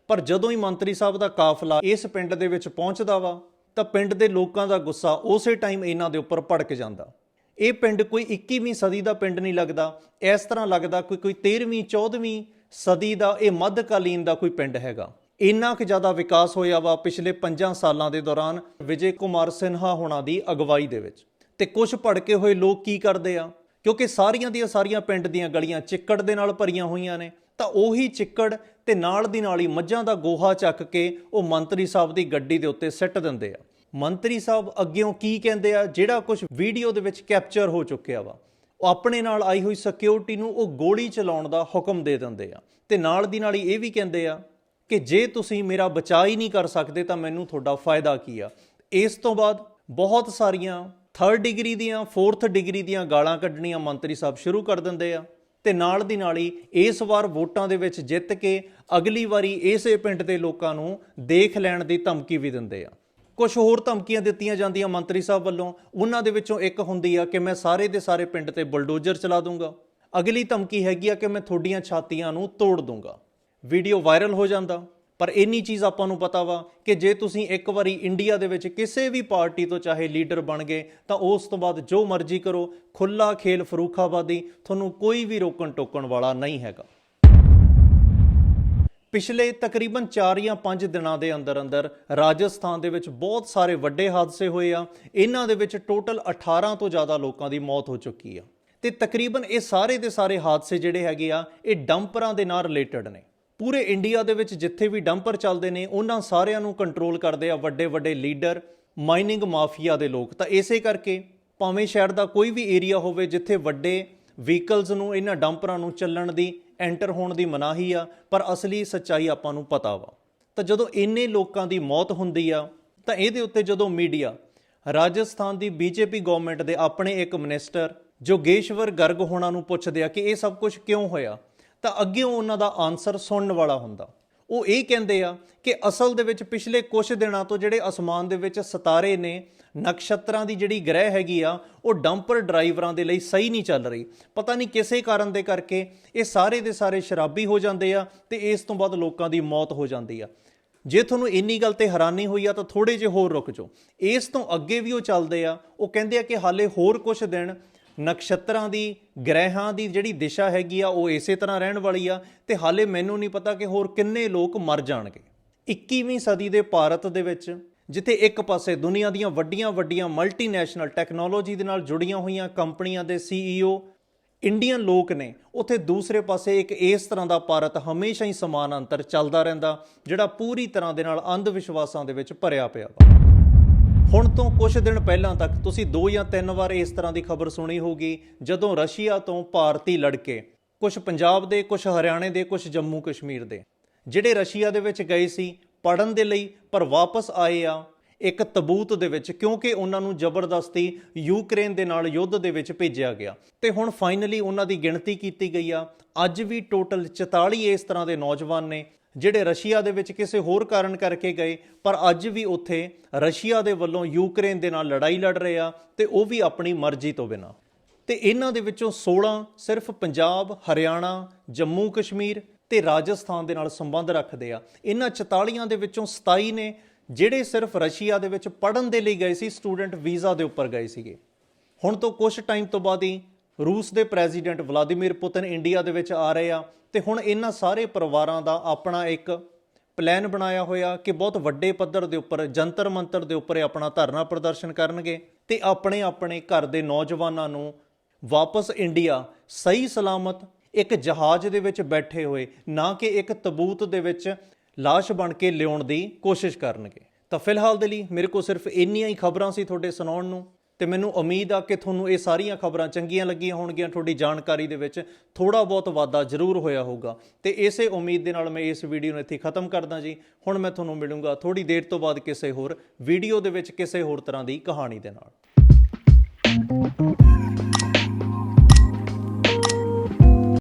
ਪਰ ਜਦੋਂ ਹੀ ਮੰਤਰੀ ਸਾਹਿਬ ਦਾ ਕਾਫਲਾ ਇਸ ਪਿੰਡ ਦੇ ਵਿੱਚ ਪਹੁੰਚਦਾ ਵਾ, ਤਾਂ ਪਿੰਡ ਦੇ ਲੋਕਾਂ ਦਾ ਗੁੱਸਾ ਉਸੇ ਟਾਈਮ ਇਹਨਾਂ ਦੇ ਉੱਪਰ ਭੜਕ ਜਾਂਦਾ। ਇਹ ਪਿੰਡ ਕੋਈ 21ਵੀਂ ਸਦੀ ਦਾ ਪਿੰਡ ਨਹੀਂ ਲੱਗਦਾ। ਇਸ ਤਰ੍ਹਾਂ ਲੱਗਦਾ ਕੋਈ ਕੋਈ 13ਵੀਂ 14ਵੀਂ ਸਦੀ ਦਾ, ਇਹ ਮੱਧਕਾਲੀਨ ਦਾ ਕੋਈ ਪਿੰਡ ਹੈਗਾ। ਇੰਨਾ ਕੁ ਜ਼ਿਆਦਾ ਵਿਕਾਸ ਹੋਇਆ ਵਾ ਪਿਛਲੇ 5 ਸਾਲਾਂ ਦੇ ਦੌਰਾਨ ਵਿਜੇ ਕੁਮਾਰ ਸਿਨਹਾ ਹੋਣਾ ਦੀ ਅਗਵਾਈ ਦੇ ਵਿੱਚ। ਤੇ ਕੁਝ ਭੜਕੇ ਹੋਏ ਲੋਕ ਕੀ ਕਰਦੇ ਆ? ਕਿਉਂਕਿ ਸਾਰੀਆਂ ਦੀਆਂ ਸਾਰੀਆਂ ਪਿੰਡ ਦੀਆਂ ਗਲੀਆਂ ਚਿੱਕੜ ਦੇ ਨਾਲ ਭਰੀਆਂ ਹੋਈਆਂ ਨੇ, ਤਾਂ ਉਹੀ ਚਿੱਕੜ ਤੇ ਨਾਲ ਦੀ ਨਾਲ ਹੀ ਮੱਝਾਂ ਦਾ ਗੋਹਾ ਚੱਕ ਕੇ ਉਹ ਮੰਤਰੀ ਸਾਹਿਬ ਦੀ ਗੱਡੀ ਦੇ ਉੱਤੇ ਸਿੱਟ ਦਿੰਦੇ ਆ। ਮੰਤਰੀ ਸਾਹਿਬ ਅੱਗਿਓਂ ਕੀ ਕਹਿੰਦੇ ਆ, ਜਿਹੜਾ ਕੁਝ ਵੀਡੀਓ ਦੇ ਵਿੱਚ ਕੈਪਚਰ ਹੋ ਚੁੱਕਿਆ ਵਾ, ਉਹ ਆਪਣੇ ਨਾਲ ਆਈ ਹੋਈ ਸਿਕਿਉਰਿਟੀ ਨੂੰ ਉਹ ਗੋਲੀ ਚਲਾਉਣ ਦਾ ਹੁਕਮ ਦੇ ਦਿੰਦੇ ਆ। ਤੇ ਨਾਲ ਦੀ ਨਾਲ ਹੀ ਇਹ ਵੀ ਕਹਿੰਦੇ ਆ ਕਿ ਜੇ ਤੁਸੀਂ ਮੇਰਾ ਬਚਾਅ ਹੀ ਨਹੀਂ ਕਰ ਸਕਦੇ ਤਾਂ ਮੈਨੂੰ ਤੁਹਾਡਾ ਫਾਇਦਾ ਕੀ ਆ। ਇਸ ਤੋਂ ਬਾਅਦ ਬਹੁਤ ਸਾਰੀਆਂ 3rd ਡਿਗਰੀ ਦੀਆਂ 4th ਡਿਗਰੀ ਦੀਆਂ ਗਾਲਾਂ ਕੱਢਣੀਆਂ ਮੰਤਰੀ ਸਾਹਿਬ ਸ਼ੁਰੂ ਕਰ ਦਿੰਦੇ ਆ। ਤੇ ਨਾਲ ਦੀ ਨਾਲ ਹੀ ਇਸ ਵਾਰ ਵੋਟਾਂ ਦੇ ਵਿੱਚ ਜਿੱਤ ਕੇ ਅਗਲੀ ਵਾਰੀ ਇਸੇ ਪਿੰਡ ਦੇ ਲੋਕਾਂ ਨੂੰ ਦੇਖ ਲੈਣ ਦੀ ਧਮਕੀ ਵੀ ਦਿੰਦੇ ਆ। ਕੁਝ ਹੋਰ ਧਮਕੀਆਂ ਦਿੱਤੀਆਂ ਜਾਂਦੀਆਂ ਮੰਤਰੀ ਸਾਹਿਬ ਵੱਲੋਂ। ਉਹਨਾਂ ਦੇ ਵਿੱਚੋਂ ਇੱਕ ਹੁੰਦੀ ਆ ਕਿ ਮੈਂ ਸਾਰੇ ਦੇ ਸਾਰੇ ਪਿੰਡ ਤੇ ਬਲਡੋਜਰ ਚਲਾ ਦੂੰਗਾ। ਅਗਲੀ ਧਮਕੀ ਹੈਗੀ ਆ ਕਿ ਮੈਂ ਤੁਹਾਡੀਆਂ ਛਾਤੀਆਂ ਨੂੰ ਤੋੜ ਦੂੰਗਾ। ਵੀਡੀਓ ਵਾਇਰਲ ਹੋ ਜਾਂਦਾ। ਪਰ ਇੰਨੀ ਚੀਜ਼ ਆਪਾਂ ਨੂੰ ਪਤਾ ਵਾ ਕਿ ਜੇ ਤੁਸੀਂ ਇੱਕ ਵਾਰੀ ਇੰਡੀਆ ਦੇ ਵਿੱਚ ਕਿਸੇ ਵੀ ਪਾਰਟੀ ਤੋਂ ਚਾਹੇ ਲੀਡਰ ਬਣ ਗਏ, ਤਾਂ ਉਸ ਤੋਂ ਬਾਅਦ ਜੋ ਮਰਜ਼ੀ ਕਰੋ ਖੁੱਲਾ ਖੇਲ ਫਰੂਖਾਬਾਦੀ, ਤੁਹਾਨੂੰ ਕੋਈ ਵੀ ਰੋਕਣ ਟੋਕਣ ਵਾਲਾ ਨਹੀਂ ਹੈਗਾ। ਪਿਛਲੇ ਤਕਰੀਬਨ 4 ਜਾਂ 5 ਦਿਨਾਂ ਦੇ ਅੰਦਰ ਅੰਦਰ ਰਾਜਸਥਾਨ ਦੇ ਵਿੱਚ ਬਹੁਤ ਸਾਰੇ ਵੱਡੇ ਹਾਦਸੇ ਹੋਏ ਆ। ਇਹਨਾਂ ਦੇ ਵਿੱਚ ਟੋਟਲ 18 ਤੋਂ ਜ਼ਿਆਦਾ ਲੋਕਾਂ ਦੀ ਮੌਤ ਹੋ ਚੁੱਕੀ ਆ। ਤੇ ਤਕਰੀਬਨ ਇਹ ਸਾਰੇ ਦੇ ਸਾਰੇ ਹਾਦਸੇ ਜਿਹੜੇ ਹੈਗੇ ਆ, ਇਹ ਡੰਪਰਾਂ ਦੇ ਨਾਲ ਰਿਲੇਟਡ ਨੇ। ਪੂਰੇ ਇੰਡੀਆ ਦੇ ਵਿੱਚ ਜਿੱਥੇ ਵੀ ਡੰਪਰ ਚੱਲਦੇ ਨੇ, ਉਹਨਾਂ ਸਾਰਿਆਂ ਨੂੰ ਕੰਟਰੋਲ ਕਰਦੇ ਆ ਵੱਡੇ ਵੱਡੇ ਲੀਡਰ ਮਾਈਨਿੰਗ ਮਾਫੀਆ ਦੇ ਲੋਕ। ਤਾਂ ਇਸੇ ਕਰਕੇ ਭਾਵੇਂ ਸ਼ਹਿਰ ਦਾ ਕੋਈ ਵੀ ਏਰੀਆ ਹੋਵੇ, ਜਿੱਥੇ ਵੱਡੇ ਵਹੀਕਲਸ ਨੂੰ, ਇਹਨਾਂ ਡੰਪਰਾਂ ਨੂੰ ਚੱਲਣ ਦੀ ਐਂਟਰ ਹੋਣ ਦੀ ਮਨਾਹੀ ਆ, ਪਰ ਅਸਲੀ ਸੱਚਾਈ ਆਪਾਂ ਨੂੰ ਪਤਾ ਵਾ। ਤਾਂ ਜਦੋਂ ਇੰਨੇ ਲੋਕਾਂ ਦੀ ਮੌਤ ਹੁੰਦੀ ਆ, ਤਾਂ ਇਹਦੇ ਉੱਤੇ ਜਦੋਂ ਮੀਡੀਆ ਰਾਜਸਥਾਨ ਦੀ ਬੀਜੇਪੀ ਗਵਰਨਮੈਂਟ ਦੇ ਆਪਣੇ ਇੱਕ ਮਿਨਿਸਟਰ ਜੋਗੇਸ਼ਵਰ ਗਰਗ ਹੋਣਾ ਨੂੰ ਪੁੱਛਦੇ ਆ ਕਿ ਇਹ ਸਭ ਕੁਝ ਕਿਉਂ ਹੋਇਆ, ਤਾਂ ਅੱਗੇ ਉਹਨਾਂ ਦਾ ਆਨਸਰ ਸੁਣਨ ਵਾਲਾ ਹੁੰਦਾ। ਉਹ ਇਹ ਕਹਿੰਦੇ ਆ ਕਿ ਅਸਲ ਦੇ ਵਿੱਚ ਪਿਛਲੇ ਕੁਝ ਦਿਨਾਂ ਤੋਂ ਜਿਹੜੇ ਅਸਮਾਨ ਦੇ ਵਿੱਚ ਸਿਤਾਰੇ ਨੇ, ਨਕਸ਼ਤਰਾਂ ਦੀ ਜਿਹੜੀ ਗ੍ਰਹਿ ਹੈਗੀ ਆ, ਉਹ ਡੰਪਰ ਡਰਾਈਵਰਾਂ ਦੇ ਲਈ ਸਹੀ ਨਹੀਂ ਚੱਲ ਰਹੀ। ਪਤਾ ਨਹੀਂ ਕਿਸੇ ਕਾਰਨ ਦੇ ਕਰਕੇ ਇਹ ਸਾਰੇ ਦੇ ਸਾਰੇ ਸ਼ਰਾਬੀ ਹੋ ਜਾਂਦੇ ਆ ਤੇ ਇਸ ਤੋਂ ਬਾਅਦ ਲੋਕਾਂ ਦੀ ਮੌਤ ਹੋ ਜਾਂਦੀ ਆ। ਜੇ ਤੁਹਾਨੂੰ ਇੰਨੀ ਗੱਲ ਤੇ ਹੈਰਾਨੀ ਹੋਈ ਆ ਤਾਂ ਥੋੜੇ ਜਿਹਾ ਹੋਰ ਰੁਕ ਜਾਓ। ਇਸ ਤੋਂ ਅੱਗੇ ਵੀ ਉਹ ਚੱਲਦੇ ਆ। ਉਹ ਕਹਿੰਦੇ ਆ ਕਿ ਹਾਲੇ ਹੋਰ ਕੁਝ ਦਿਨ ਨਕਸ਼ਤਰਾਂ ਦੀ, ਗ੍ਰਹਿਾਂ ਦੀ ਜਿਹੜੀ ਦਿਸ਼ਾ ਹੈਗੀ ਆ, ਉਹ ਇਸੇ ਤਰ੍ਹਾਂ ਰਹਿਣ ਵਾਲੀ ਆ ਤੇ ਹਾਲੇ ਮੈਨੂੰ ਨਹੀਂ ਪਤਾ ਕਿ ਹੋਰ ਕਿੰਨੇ ਲੋਕ ਮਰ ਜਾਣਗੇ। 21ਵੀਂ ਸਦੀ ਦੇ ਭਾਰਤ ਦੇ ਵਿੱਚ, ਜਿੱਥੇ ਇੱਕ ਪਾਸੇ ਦੁਨੀਆ ਦੀਆਂ ਵੱਡੀਆਂ ਵੱਡੀਆਂ ਮਲਟੀਨੈਸ਼ਨਲ ਟੈਕਨੋਲੋਜੀ ਦੇ ਨਾਲ ਜੁੜੀਆਂ ਹੋਈਆਂ ਕੰਪਨੀਆਂ ਦੇ ਸੀਈਓ ਇੰਡੀਅਨ ਲੋਕ ਨੇ, ਉੱਥੇ ਦੂਸਰੇ ਪਾਸੇ ਇੱਕ ਇਸ ਤਰ੍ਹਾਂ ਦਾ ਭਾਰਤ ਹਮੇਸ਼ਾ ਹੀ ਸਮਾਨ ਅੰਤਰ ਚੱਲਦਾ ਰਹਿੰਦਾ, ਜਿਹੜਾ ਪੂਰੀ ਤਰ੍ਹਾਂ ਦੇ ਨਾਲ ਅੰਧ ਵਿਸ਼ਵਾਸਾਂ ਦੇ ਵਿੱਚ ਭਰਿਆ ਪਿਆ ਵਾ। ਹੁਣ ਤੋਂ ਕੁਝ ਦਿਨ ਪਹਿਲਾਂ ਤੱਕ ਤੁਸੀਂ ਦੋ ਜਾਂ ਤਿੰਨ ਵਾਰ ਇਸ ਤਰ੍ਹਾਂ ਦੀ ਖਬਰ ਸੁਣੀ ਹੋਗੀ ਜਦੋਂ ਰਸ਼ੀਆ ਤੋਂ ਭਾਰਤੀ ਲੜਕੇ ਕੁਝ ਪੰਜਾਬ ਦੇ ਕੁਝ ਹਰਿਆਣੇ ਦੇ ਕੁਝ ਜੰਮੂ ਕਸ਼ਮੀਰ ਦੇ, ਜਿਹੜੇ ਰਸ਼ੀਆ ਦੇ ਵਿੱਚ ਗਏ ਸੀ ਪੜਨ ਦੇ ਲਈ, ਪਰ ਵਾਪਸ ਆਏ ਆ, ਇੱਕ ਤਬੂਤ ਦੇ ਵਿੱਚ, ਕਿਉਂਕਿ ਉਹਨਾਂ ਨੂੰ ਜ਼ਬਰਦਸਤੀ ਯੂਕਰੇਨ ਦੇ ਨਾਲ ਯੁੱਧ ਦੇ ਵਿੱਚ ਭੇਜਿਆ ਗਿਆ। ਤੇ ਹੁਣ ਫਾਈਨਲੀ ਉਹਨਾਂ ਦੀ ਗਿਣਤੀ ਕੀਤੀ ਗਈ ਆ। ਅੱਜ ਵੀ ਟੋਟਲ 44 ਇਸ ਤਰ੍ਹਾਂ ਦੇ ਨੌਜਵਾਨ ਨੇ ਜਿਹੜੇ ਰਸ਼ੀਆ ਦੇ ਵਿੱਚ ਕਿਸੇ ਹੋਰ ਕਾਰਨ ਕਰਕੇ ਗਏ, ਪਰ ਅੱਜ ਵੀ ਉੱਥੇ ਰਸ਼ੀਆ ਦੇ ਵੱਲੋਂ ਯੂਕਰੇਨ ਦੇ ਨਾਲ ਲੜਾਈ ਲੜ ਰਹੇ ਆ ਤੇ ਉਹ ਵੀ ਆਪਣੀ ਮਰਜ਼ੀ ਤੋਂ ਬਿਨਾਂ। ਤੇ ਇਹਨਾਂ ਦੇ ਵਿੱਚੋਂ 16 ਸਿਰਫ ਪੰਜਾਬ, ਹਰਿਆਣਾ, ਜੰਮੂ, ਕਸ਼ਮੀਰ ਤੇ ਰਾਜਸਥਾਨ ਦੇ ਨਾਲ ਸੰਬੰਧ ਰੱਖਦੇ ਆ। ਇਹਨਾਂ 44 ਦੇ ਵਿੱਚੋਂ 27 ਨੇ ਜਿਹੜੇ ਸਿਰਫ ਰਸ਼ੀਆ ਦੇ ਵਿੱਚ ਪੜਨ ਦੇ ਲਈ ਗਏ ਸੀ, ਸਟੂਡੈਂਟ ਵੀਜ਼ਾ ਦੇ ਉੱਪਰ ਗਏ ਸੀਗੇ। ਹੁਣ ਤੋਂ ਕੁਝ ਟਾਈਮ ਤੋਂ ਬਾਅਦ ਹੀ ਰੂਸ ਦੇ ਪ੍ਰੈਜ਼ੀਡੈਂਟ ਵਲਾਦੀਮੀਰ ਪੁਤਿਨ ਇੰਡੀਆ ਦੇ ਵਿੱਚ ਆ ਰਹੇ ਆ। ਤੇ ਹੁਣ ਇਹਨਾਂ ਸਾਰੇ ਪਰਿਵਾਰਾਂ ਦਾ ਆਪਣਾ ਇੱਕ ਪਲਾਨ ਬਣਾਇਆ ਹੋਇਆ ਕਿ ਬਹੁਤ ਵੱਡੇ ਪੱਧਰ ਦੇ ਉੱਪਰ, ਜੰਤਰ ਮੰਤਰ ਦੇ ਉੱਪਰ ਆਪਣਾ ਧਰਨਾ ਪ੍ਰਦਰਸ਼ਨ ਕਰਨਗੇ ਤੇ ਆਪਣੇ ਆਪਣੇ ਘਰ ਦੇ ਨੌਜਵਾਨਾਂ ਨੂੰ ਵਾਪਸ ਇੰਡੀਆ ਸਹੀ ਸਲਾਮਤ ਇੱਕ ਜਹਾਜ਼ ਦੇ ਵਿੱਚ ਬੈਠੇ ਹੋਏ, ਨਾ ਕਿ ਇੱਕ ਤਬੂਤ ਦੇ ਵਿੱਚ ਲਾਸ਼ ਬਣ ਕੇ ਲਿਆਉਣ ਦੀ ਕੋਸ਼ਿਸ਼ ਕਰਨਗੇ। ਤਾਂ ਫਿਲਹਾਲ ਦੇ ਲਈ ਮੇਰੇ ਕੋਲ ਸਿਰਫ ਇੰਨੀਆਂ ਹੀ ਖਬਰਾਂ ਸੀ ਤੁਹਾਡੇ ਸੁਣਾਉਣ ਨੂੰ। ਤੇ ਮੈਨੂੰ ਉਮੀਦ ਆ ਕਿ ਤੁਹਾਨੂੰ ਇਹ ਸਾਰੀਆਂ ਖਬਰਾਂ ਚੰਗੀਆਂ ਲੱਗੀਆਂ ਹੋਣਗੀਆਂ ਤੁਹਾਡੀ ਜਾਣਕਾਰੀ ਦੇ ਵਿੱਚ। ਥੋੜਾ ਬਹੁਤ ਵਾਧਾ ਜ਼ਰੂਰ ਹੋਇਆ ਹੋਊਗਾ। ਤੇ ਇਸੇ ਉਮੀਦ ਦੇ ਨਾਲ ਮੈਂ ਇਸ ਵੀਡੀਓ ਨੂੰ ਇੱਥੇ ਖਤਮ ਕਰਦਾ ਜੀ। ਹੁਣ ਮੈਂ ਤੁਹਾਨੂੰ ਮਿਲੂੰਗਾ ਥੋੜੀ ਦੇਰ ਤੋਂ ਬਾਅਦ ਕਿਸੇ ਹੋਰ ਵੀਡੀਓ ਦੇ ਵਿੱਚ ਕਿਸੇ ਹੋਰ ਤਰ੍ਹਾਂ ਦੀ ਕਹਾਣੀ ਦੇ ਨਾਲ।